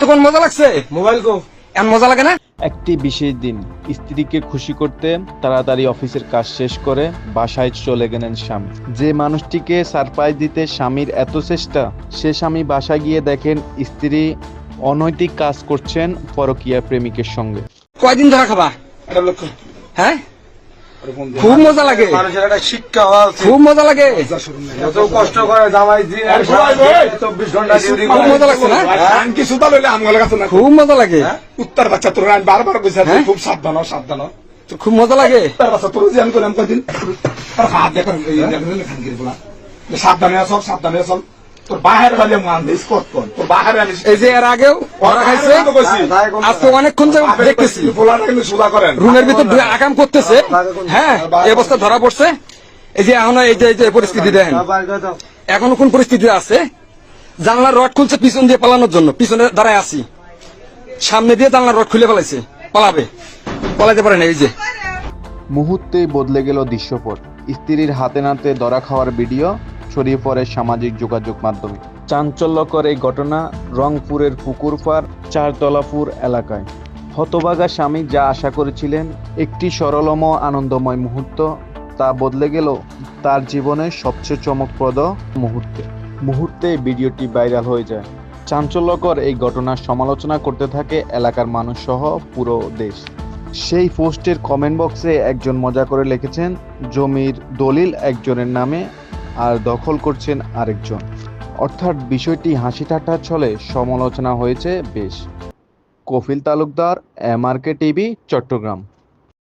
এতক্ষণ মজা লাগছে? মোবাইল কো। এমন মজা লাগে না? একটি বিশেষ দিন। স্ত্রীকে খুশি করতে তাড়াতাড়ি অফিসের কাজ শেষ করে বাসায় চলে গেলেন স্বামী। যে মানুষটিকে সারপ্রাইজ দিতে স্বামীর এত চেষ্টা সে স্বামী বাসায় গিয়ে দেখেন স্ত্রী অনৈতিক কাজ করছেন পরকীয়া প্রেমিকের সঙ্গে। কয়দিন ধরা খাবা? এটা লক্ষ্য। হ্যাঁ। খুব মজা লাগে। মানুষের একটা শিক্ষা হওয়া খুব মজা লাগে। এত কষ্ট করে জামাই দিন আর চব্বিশ ঘণ্টা খুব মজা লাগছে না? আনকি সুদা লইলে আমগুলো কাছে না? খুব মজা লাগে। উত্তর বাচ্চা তোর আমি বারবার কইছি হ্যাঁ? খুব সাবধান সাবধান তো খুব মজা লাগে। উত্তর বাচ্চা তোর যে আমি করলাম কদিন হাত দেখেন এই দেখেন খানকির বলা সাবধানে আস সাবধানে আস তোর বাহির বাজে মান দিস কত কর? তোর বাহিরে আমি এই যে এর আগেও ধরা খাইছে আজকে অনেকক্ষণ দেখতেছি। পোলাটা কিন্তু সুদা করেন। রুমের ভিতর আকাম করতেছে। হ্যাঁ এই অবস্থা ধরা পড়ছে। এই যে এখন এই যে পরিস্থিতি দেখেন। এখনও কোন পরিস্থিতি আছে? জানলার রড খুলছে পিছন দিয়ে পালানোর জন্য। পিছনে দাঁড়ায় আছি। সামনে দিয়ে জানলার রড খুলে ফেলাইছে। পালাবে। পালাতে পারে না এই যে। মুহূর্তেই বদলে গেল দৃশ্যপট। স্ত্রীর হাতে নাতে ধরা খাওয়ার ভিডিও ছড়িয়ে পড়ে সামাজিক যোগাযোগ মাধ্যমে। চাঞ্চল্যকর এই ঘটনা রংপুরের পুকুরপাড় চারতলাপুর এলাকায়। হতবাগা স্বামী যা আশা করেছিলেন একটি সরলম আনন্দময় মুহূর্ত, তা বদলে গেল তার জীবনের সবচেয়ে চমকপ্রদ মুহূর্তে। মুহূর্তে ভিডিওটি ভাইরাল হয়ে যায়। চাঞ্চল্যকর এই ঘটনার সমালোচনা করতে থাকে এলাকার মানুষ সহ পুরো দেশ। সেই পোস্টের কমেন্ট বক্সে একজন মজা করে লিখেছেন, জমির দলিল একজনের নামে আর দখল করছেন আরেকজন। অর্থাৎ বিষয়টি হাসি ঠাট্টার ছলে সমালোচনা হয়েছে বেশ। Kafil Talukdar M R K TV, Chattogram.